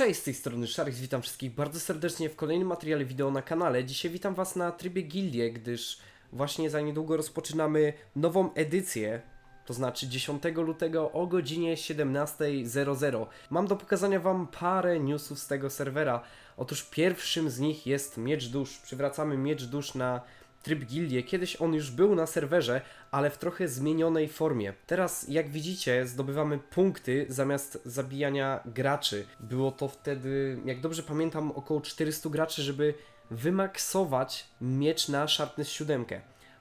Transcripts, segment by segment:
Cześć, z tej strony Sharks, witam wszystkich bardzo serdecznie w kolejnym materiale wideo na kanale. Dzisiaj witam Was na trybie Gildie, gdyż właśnie za niedługo rozpoczynamy nową edycję, to znaczy 10 lutego o godzinie 17.00. Mam do pokazania Wam parę newsów z tego serwera. Otóż pierwszym z nich jest Miecz Dusz. Przywracamy Miecz Dusz na tryb Gildie. Kiedyś on już był na serwerze, ale w trochę zmienionej formie. Teraz, jak widzicie, zdobywamy punkty zamiast zabijania graczy. Było to wtedy, jak dobrze pamiętam, około 400 graczy, żeby wymaksować miecz na Sharpness 7.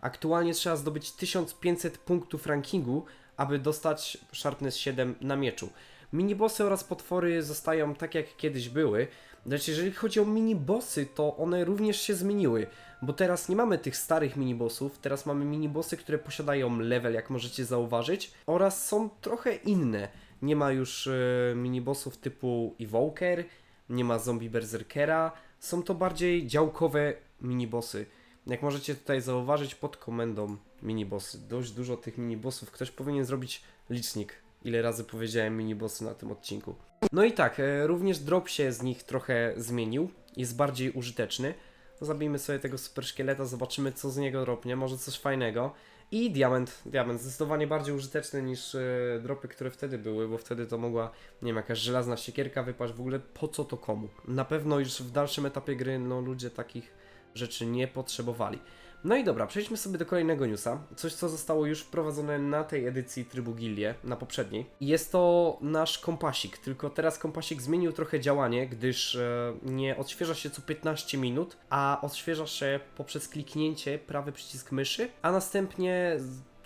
Aktualnie trzeba zdobyć 1500 punktów rankingu, aby dostać Sharpness 7 na mieczu. Minibossy oraz potwory zostają tak jak kiedyś były, lecz jeżeli chodzi o minibossy, to one również się zmieniły, bo teraz nie mamy tych starych minibossów, teraz mamy minibossy, które posiadają level, jak możecie zauważyć, oraz są trochę inne. Nie ma już e, minibossów typu Evoker, nie ma zombie berserkera, są to bardziej działkowe minibossy. Jak możecie tutaj zauważyć pod komendą minibossy. Dość dużo tych minibossów. Ktoś powinien zrobić licznik, ile razy powiedziałem minibossy na tym odcinku. No i tak, e, również drop się z nich trochę zmienił. Jest bardziej użyteczny. Zabijmy sobie tego super szkieleta, zobaczymy co z niego dropnie, może coś fajnego. I diament, diament, zdecydowanie bardziej użyteczny niż e, dropy, które wtedy były, bo wtedy to mogła, nie wiem, jakaś żelazna siekierka wypaść, w ogóle po co to komu? Na pewno już w dalszym etapie gry, no ludzie takich rzeczy nie potrzebowali. No i dobra, przejdźmy sobie do kolejnego newsa. Coś, co zostało już wprowadzone na tej edycji trybu Gildie, na poprzedniej. Jest to nasz kompasik, tylko teraz kompasik zmienił trochę działanie, gdyż e, nie odświeża się co 15 minut, a odświeża się poprzez kliknięcie prawy przycisk myszy, a następnie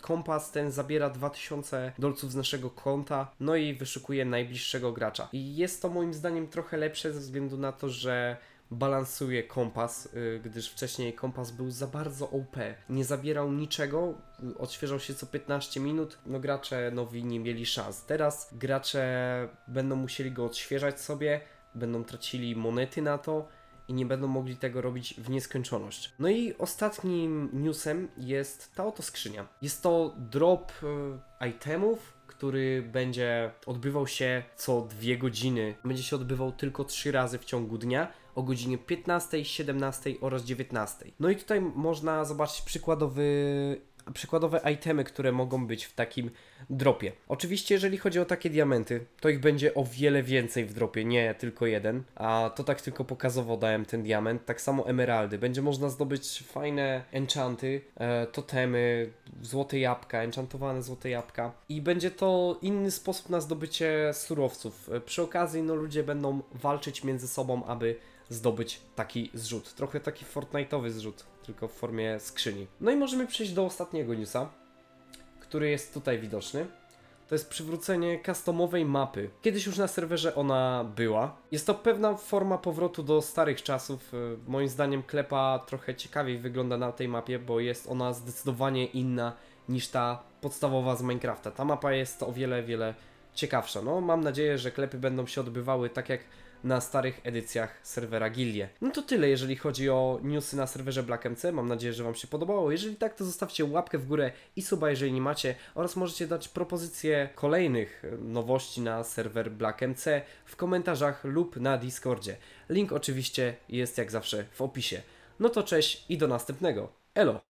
kompas ten zabiera 2000 dolców z naszego konta, no i wyszukuje najbliższego gracza. I jest to moim zdaniem trochę lepsze ze względu na to, że balansuje kompas, y, gdyż wcześniej kompas był za bardzo OP. Nie zabierał niczego, odświeżał się co 15 minut, no gracze nowi nie mieli szans. Teraz gracze będą musieli go odświeżać sobie, będą tracili monety na to i nie będą mogli tego robić w nieskończoność. No i ostatnim newsem jest ta oto skrzynia. Jest to drop y, itemów, który będzie odbywał się co dwie godziny. Będzie się odbywał tylko trzy razy w ciągu dnia o godzinie 15, 17 oraz 19. No i tutaj można zobaczyć przykładowy przykładowe itemy, które mogą być w takim dropie. Oczywiście, jeżeli chodzi o takie diamenty, to ich będzie o wiele więcej w dropie, nie tylko jeden, a to tak tylko pokazowo dałem ten diament. Tak samo emeraldy. Będzie można zdobyć fajne enchanty, e, totemy, złote jabłka, enchantowane złote jabłka i będzie to inny sposób na zdobycie surowców. E, Przy okazji, no ludzie będą walczyć między sobą, aby zdobyć taki zrzut. Trochę taki Fortnite'owy zrzut, tylko w formie skrzyni. No i możemy przejść do ostatniego newsa, który jest tutaj widoczny. To jest przywrócenie customowej mapy. Kiedyś już na serwerze ona była. Jest to pewna forma powrotu do starych czasów. Y, Moim zdaniem klepa trochę ciekawiej wygląda na tej mapie, bo jest ona zdecydowanie inna niż ta podstawowa z Minecrafta. Ta mapa jest o wiele, wiele ciekawsza. No, mam nadzieję, że klepy będą się odbywały tak jak na starych edycjach serwera Gildie. No to tyle, jeżeli chodzi o newsy na serwerze Black MC. Mam nadzieję, że Wam się podobało. Jeżeli tak, to zostawcie łapkę w górę i suba, jeżeli nie macie, oraz możecie dać propozycje kolejnych e, nowości na serwer Black MC w komentarzach lub na Discordzie. Link oczywiście jest jak zawsze w opisie. No to cześć i do następnego. Elo!